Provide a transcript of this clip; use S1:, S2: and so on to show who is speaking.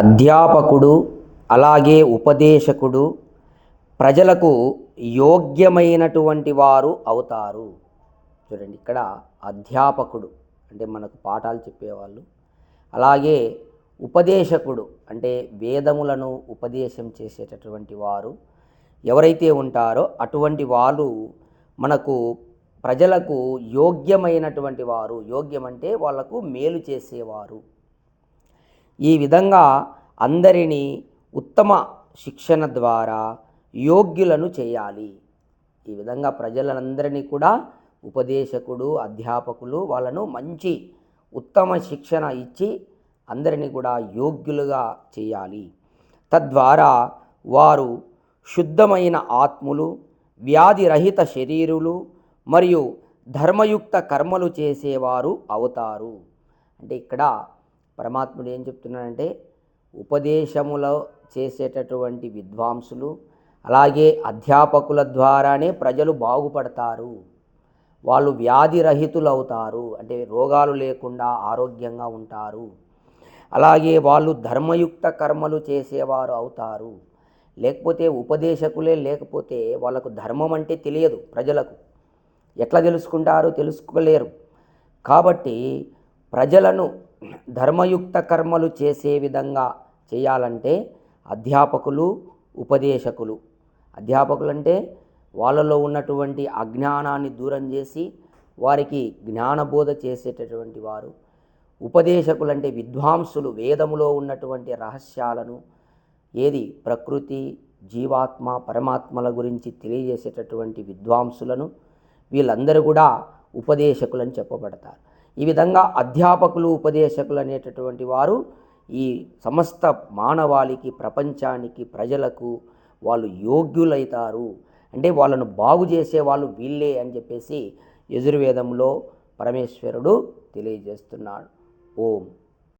S1: అధ్యాపకుడు అలాగే ఉపదేశకుడు ప్రజలకు యోగ్యమైనటువంటి వారు అవుతారు. చూడండి ఇక్కడ అధ్యాపకుడు అంటే మనకు పాఠాలు చెప్పేవాళ్ళు. అలాగే ఉపదేశకుడు అంటే వేదములను ఉపదేశం చేసేటటువంటి వారు ఎవరైతే ఉంటారో అటువంటి వాళ్ళు మనకు ప్రజలకు యోగ్యమైనటువంటి వారు. యోగ్యమంటే వాళ్ళకు మేలు చేసేవారు. ఈ విధంగా అందరినీ ఉత్తమ శిక్షణ ద్వారా యోగ్యులను చేయాలి. ఈ విధంగా ప్రజలందరినీ కూడా ఉపదేశకుడు అధ్యాపకులు వాళ్ళను మంచి ఉత్తమ శిక్షణ ఇచ్చి అందరినీ కూడా యోగ్యులుగా చేయాలి. తద్వారా వారు శుద్ధమైన ఆత్ములు వ్యాధిరహిత శరీరులు మరియు ధర్మయుక్త కర్మలు చేసేవారు అవుతారు. అంటే ఇక్కడ పరమాత్ముడు ఏం చెప్తున్నాడంటే ఉపదేశములో చేసేటటువంటి విద్వాంసులు అలాగే అధ్యాపకుల ద్వారానే ప్రజలు బాగుపడతారు. వాళ్ళు వ్యాధిరహితులు అవుతారు అంటే రోగాలు లేకుండా ఆరోగ్యంగా ఉంటారు. అలాగే వాళ్ళు ధర్మయుక్త కర్మలు చేసేవారు అవుతారు. లేకపోతే ఉపదేశకులే లేకపోతే వాళ్ళకు ధర్మం అంటే తెలియదు ప్రజలకు. ఎట్లా తెలుసుకుంటారు తెలుసుకోలేరు. కాబట్టి ప్రజలను ధర్మయుక్త కర్మలు చేసే విధంగా చేయాలంటే అధ్యాపకులు ఉపదేశకులు. అధ్యాపకులు అంటే వాళ్ళలో ఉన్నటువంటి అజ్ఞానాన్ని దూరం చేసి వారికి జ్ఞానబోధ చేసేటటువంటి వారు. ఉపదేశకులు అంటే విద్వాంసులు వేదములో ఉన్నటువంటి రహస్యాలను ఏది ప్రకృతి జీవాత్మ పరమాత్మల గురించి తెలియజేసేటటువంటి విద్వాంసులను వీళ్ళందరూ కూడా ఉపదేశకులని చెప్పబడతారు. ఈ విధంగా అధ్యాపకులు ఉపదేశకులు అనేటటువంటి వారు ఈ సమస్త మానవాళికి ప్రపంచానికి ప్రజలకు వాళ్ళు యోగ్యులైతారు. అంటే వాళ్ళను బాగు చేసే వాళ్ళు వీళ్ళే అని చెప్పేసి యజుర్వేదంలో పరమేశ్వరుడు తెలియజేస్తున్నాడు. ఓం.